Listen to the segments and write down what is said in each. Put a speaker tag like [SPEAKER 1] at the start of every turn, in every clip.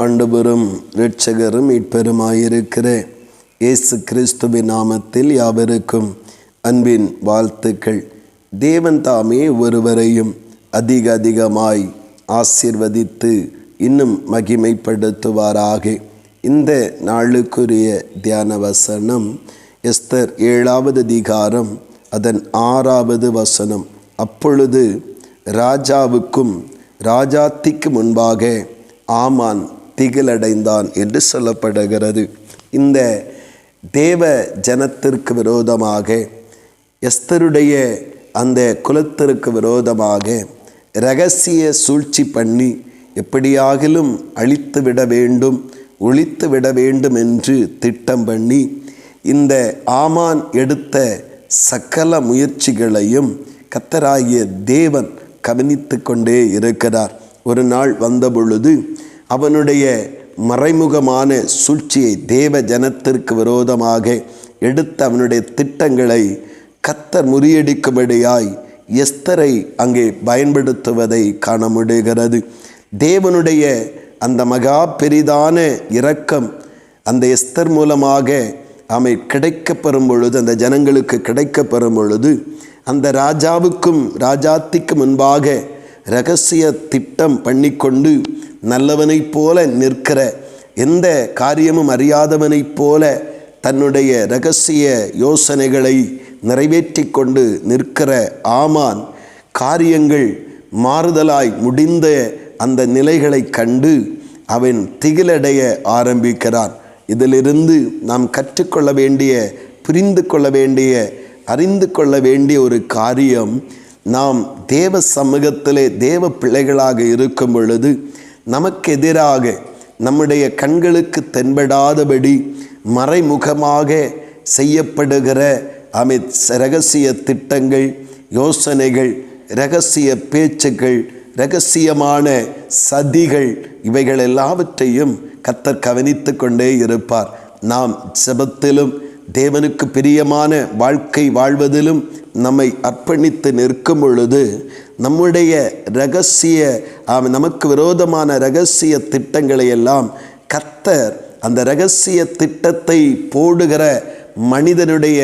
[SPEAKER 1] ஆண்டுபெறும் இரட்சகரும் மீட்பெருமாயிருக்கிற. இயேசு கிறிஸ்துவின் நாமத்தில் யாவருக்கும் அன்பின் வாழ்த்துக்கள். தேவன் தாமே ஒருவரையும் அதிக அதிகமாய் ஆசிர்வதித்து இன்னும் மகிமைப்படுத்துவாராக. இந்த நாளுக்குரிய தியான வசனம் எஸ்தர் ஏழாவது அதிகாரம் அதன் ஆறாவது வசனம். அப்பொழுது ராஜாவுக்கும் ராஜாத்திக்கு முன்பாக ஆமான் திகிலடைந்தான் என்று சொல்லப்படுகிறது. இந்த தேவ ஜனத்திற்கு விரோதமாக எஸ்தருடைய அந்த குலத்திற்கு விரோதமாக ரகசிய சூழ்ச்சி பண்ணி எப்படியாகிலும் அழித்து விட வேண்டும் ஒழித்து விட வேண்டும் என்று திட்டம் பண்ணி இந்த ஆமான் எடுத்த சகல முயற்சிகளையும் கத்தராகிய தேவன் கவனித்து கொண்டே இருக்கிறார். ஒரு நாள் வந்த பொழுது அவனுடைய மறைமுகமான சூழ்ச்சியை தேவ ஜனத்திற்கு விரோதமாக எடுத்த அவனுடைய திட்டங்களை கத்தர் முறியடிக்கும்படியாய் எஸ்தரை அங்கே பயன்படுத்துவதை காண முடிகிறது. தேவனுடைய அந்த மகா பெரிதான இரக்கம் அந்த எஸ்தர் மூலமாக அவை கிடைக்கப்பெறும் பொழுது அந்த ஜனங்களுக்கு கிடைக்கப்பெறும் பொழுது அந்த ராஜாவுக்கும் ராஜாத்திக்கு முன்பாக ரகசிய திட்டம் பண்ணிக்கொண்டு நல்லவனைப் போல நிற்கிற எந்த காரியமும் அறியாதவனைப் போல தன்னுடைய ரகசிய யோசனைகளை நிறைவேற்றி கொண்டு நிற்கிற ஆமான் காரியங்கள் மாறுதலாய் முடிந்த அந்த நிலைகளை கண்டு அவன் திகிலடைய ஆரம்பிக்கிறான். இதிலிருந்து நாம் கற்றுக்கொள்ள வேண்டிய புரிந்து கொள்ள வேண்டிய அறிந்து கொள்ள வேண்டிய ஒரு காரியம் நாம் தேவ சமூகத்திலே தேவ பிள்ளைகளாக இருக்கும் பொழுது நமக்கு எதிராக நம்முடைய கண்களுக்கு தென்படாதபடி மறைமுகமாக செய்யப்படுகிற அமித் ரகசிய திட்டங்கள் யோசனைகள் ரகசிய பேச்சுக்கள் ரகசியமான சதிகள் இவைகள் எல்லாவற்றையும் கத்தர் கவனித்து கொண்டே இருப்பார். நாம் செபத்திலும் தேவனுக்கு பிரியமான வாழ்க்கை வாழ்வதிலும் நம்மை அர்ப்பணித்து நிற்கும் பொழுது நம்முடைய ரகசிய நமக்கு விரோதமான ரகசிய திட்டங்களை எல்லாம் கத்தர் அந்த ரகசிய திட்டத்தை போடுகிற மனிதனுடைய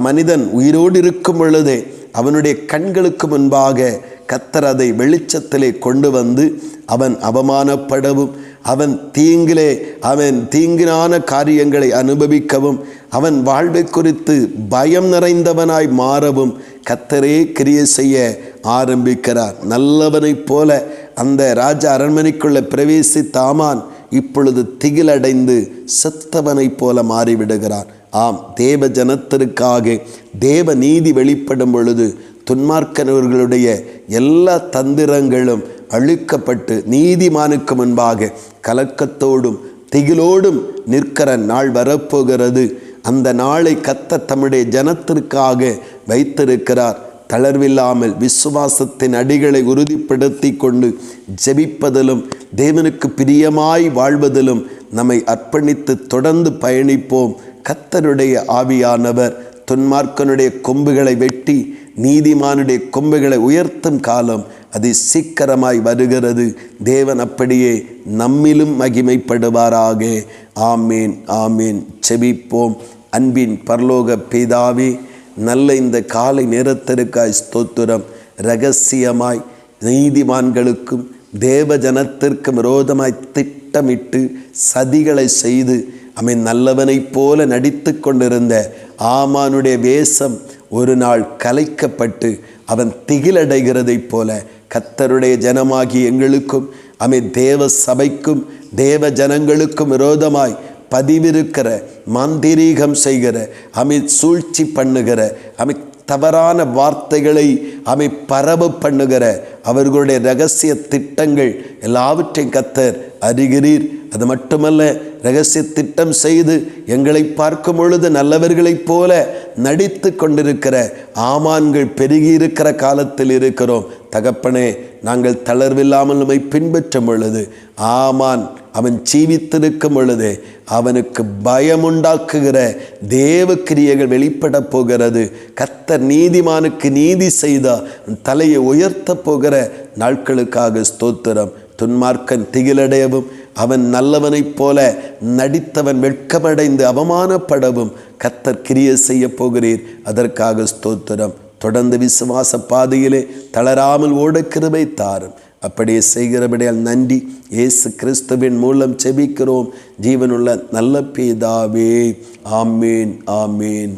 [SPEAKER 1] மனிதன் உயிரோடு இருக்கும் பொழுதே அவனுடைய கண்களுக்கு முன்பாக கத்தர் அதை வெளிச்சத்திலே கொண்டு வந்து அவன் அவமானப்படவும் அவன் தீங்கிலே அவன் தீங்கினான காரியங்களை அனுபவிக்கவும் அவன் வாழ்வை குறித்து பயம் நிறைந்தவனாய் மாறவும் கத்தரே கிரிய செய்ய ஆரம்பிக்கிறார். நல்லவனைப் போல அந்த ராஜ அரண்மனைக்குள்ள பிரவேசித்த ஆமான் இப்பொழுது திகிலடைந்து செத்தவனைப் போல மாறிவிடுகிறார் ஆம் தேவ ஜனத்திற்காக தேவ நீதி வெளிப்படும் பொழுது துன்மார்க்கனவர்களுடைய எல்லா தந்திரங்களும் அழிக்கப்பட்டு நீதிமானுக்கு முன்பாக கலக்கத்தோடும் திகிலோடும் நிற்கிற நாள் வரப்போகிறது. அந்த நாளை கத்த தம்முடைய ஜனத்திற்காக வைத்திருக்கிறார். தளர்வில்லாமல் விசுவாசத்தின் அடிகளை உறுதிப்படுத்தி கொண்டு ஜெபிப்பதிலும் தேவனுக்கு பிரியமாய் வாழ்வதிலும் நம்மை அர்ப்பணித்து தொடர்ந்து பயணிப்போம். கத்தருடைய ஆவியானவர் துன்மார்க்கனுடைய கொம்புகளை வெட்டி நீதிமானுடைய கொம்புகளை உயர்த்தும் காலம் அது சீக்கிரமாய் வருகிறது. தேவன் அப்படியே நம்மிலும் மகிமைப்படுவாராக. ஆமேன் ஆமேன். செபிப்போம் அன்பின் பரலோக பிதாவே நல்ல இந்த காலை நேரத்திற்காய் ஸ்தோத்திரம். ரகசியமாய் நீதிமான்களுக்கும் தேவ ஜனத்திற்கும் விரோதமாய் திட்டமிட்டு சதிகளை செய்து அவன் நல்லவனைப் போல நடித்து கொண்டிருந்த ஆமானுடைய வேஷம் ஒரு நாள் கலைக்கப்பட்டு அவன் திகிலடைகிறதைப் போல கத்தருடைய ஜனமாகி எங்களுக்கும் அமை தேவ சபைக்கும் தேவ ஜனங்களுக்கும் விரோதமாய் பதிவிருக்கிற மாந்திரீகம் செய்கிற அமை சூழ்ச்சி பண்ணுகிற அமை தவறான வார்த்தைகளை அமை பரவு பண்ணுகிற அவர்களுடைய ரகசிய திட்டங்கள் எல்லாவற்றையும் கத்தர் அறிகிறீர். அது மட்டுமல்ல ரகசிய திட்டம் செய்து எங்களை பார்க்கும் பொழுது நல்லவர்களைப் போல நடித்து கொண்டிருக்கிற ஆமான்கள் பெருகி இருக்கிற காலத்தில் இருக்கிறோம். தகப்பனே நாங்கள் தளர்வில்லாமல் நம்மை பின்பற்றும் பொழுது ஆமான் அவன் ஜீவித்திருக்கும் பொழுது அவனுக்கு பயமுண்டாக்குகிற தேவ கிரியைகள் வெளிப்பட போகிறது. கத்தர் நீதிமானுக்கு நீதி செய்த தலையை உயர்த்த போகிற நாட்களுக்காக ஸ்தோத்திரம். துன்மார்க்கன் திகிலடையவும் அவன் நல்லவனைப் போல நடித்தவன் வெட்கமடைந்து அவமானப்படவும் கத்தர் கிரிய செய்ய போகிறீர். அதற்காக ஸ்தோத்திரம். தொடர்ந்து விசுவாச பாதையிலே தளராமல் ஓட கிருபை தாரும். அப்படியே செய்கிறபடியால் நன்றி. இயேசு கிறிஸ்துவின் மூலம் செபிக்கிறோம். ஜீவனுள்ள நல்ல பேதாவே. ஆமீன் ஆமீன்.